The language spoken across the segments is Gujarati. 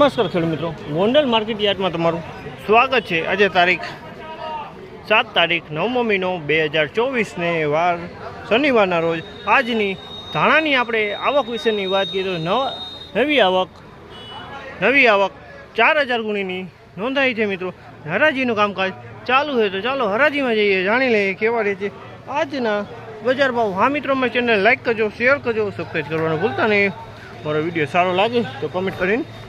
નમસ્કાર ખેડૂત મિત્રો. ગોંડલ માર્કેટ યાર્ડમાં તમારું સ્વાગત છે. આજે તારીખ સાત તારીખ નવમો મહિનો બે હજાર ચોવીસને વાર શનિવારના રોજ. આજની ધાણાની આપણે આવક વિશેની વાત કરીએ તો નવ, નવી આવક નવી આવક ચાર હજાર ગુણીની નોંધાઈ છે મિત્રો. હરાજીનું કામકાજ ચાલુ છે તો ચાલો હરાજીમાં જઈએ. જાણી લઈએ કેવા રીતે છે આજના બજાર ભાવ. હા મિત્રો મારી ચેનલ લાઇક કરજો, શેર કરજો સબસ્ક્રાઈબ કરવાનું ભૂલતા નહીં. મારો વીડિયો સારો લાગે તો કમેન્ટ કરીને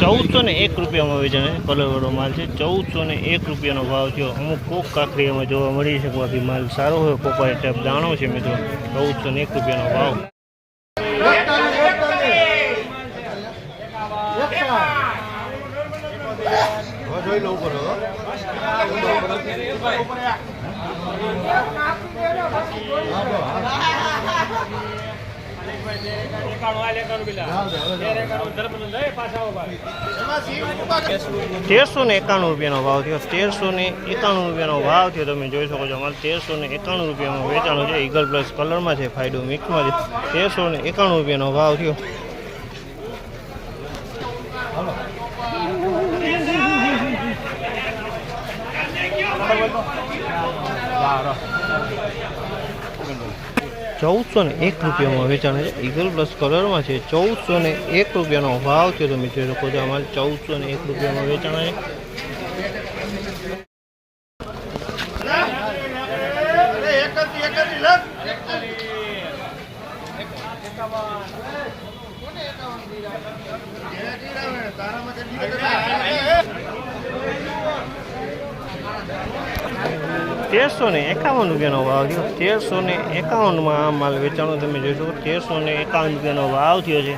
ચૌદસો ને એક રૂપિયામાં વેચાણ છે કલરવાળો માલ છે. ચૌદસો ને એક રૂપિયાનો ભાવ છે અમુક કોક કાકરી અમે જોવા મળી શકે બાકી માલ સારો હોય કોપાઈ ટાઈપ દાણો છે મિત્રો. ચૌદસો ને એક રૂપિયાનો ભાવ. જોઈ લઉં પડે તેરસો ને એકાણું રૂપિયાનો ભાવ થયો. તેરસો ને એકાણું રૂપિયાનો ભાવ થયો. તમે જોઈ શકો છો અમારે તેરસો ને એકાણું રૂપિયામાં વેચાણું છે. ઈગલ પ્લસ કલરમાં છે ફાયદો મિક્સમાં છે. તેરસો ને એકાણું રૂપિયાનો ભાવ થયો. ચૌદસો ને એક રૂપિયામાં વેચાણ છે. ઈગલ પ્લસ કલરમાં છે. ચૌદસો ને એક રૂપિયાનો ભાવ છે. તમે જોઈ શકો છો અમારે ચૌદસો ને એક રૂપિયામાં વેચાણ છે. તેરસો ને એકાવન રૂપિયાનો ભાવ થયો. તેરસો ને એકાવનમાં આ માલ વેચાણો તમે જોઈ શકો તેરસો ને એકાવન રૂપિયાનો ભાવ થયો છે.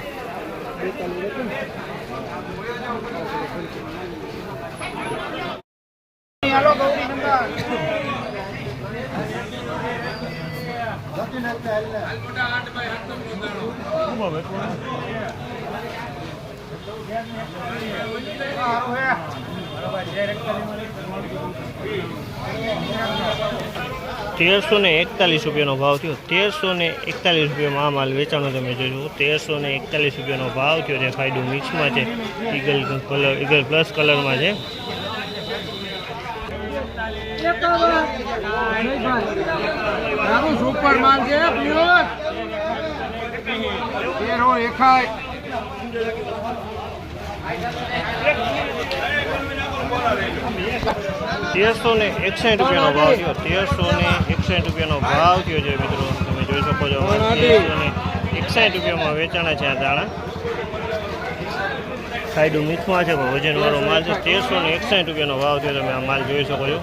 તેરસો ને એકતાલીસ રૂપિયાનો ભાવ થયો. તેરસો ને એકતાલીસ રૂપિયામાં આ માલ વેચાણો તમે જોયું તેરસો ને એકતાલીસ રૂપિયાનો ભાવ થયો. છે ફાયદો મિક્સમાં છે. ઈગલ કલર ઈગલ પ્લસ કલરમાં છે. તારું સુપર માલ છે પ્યોર તેરો એકાય તેરસો ને એકસાઠ રૂપિયાનો ભાવ થયો. તેરસો ને એકસાઠ રૂપિયાનો ભાવ થયો છે મિત્રો. તમે જોઈ શકો છો તેરસો ને એકસાઠ રૂપિયામાં વેચાણા છે આ દાણા. સાઈડ મીઠમાં છે વજનવાળો માલ છે. તેરસો ને એકસાઠ રૂપિયાનો ભાવ થયો. તમે આ માલ જોઈ શકો છો.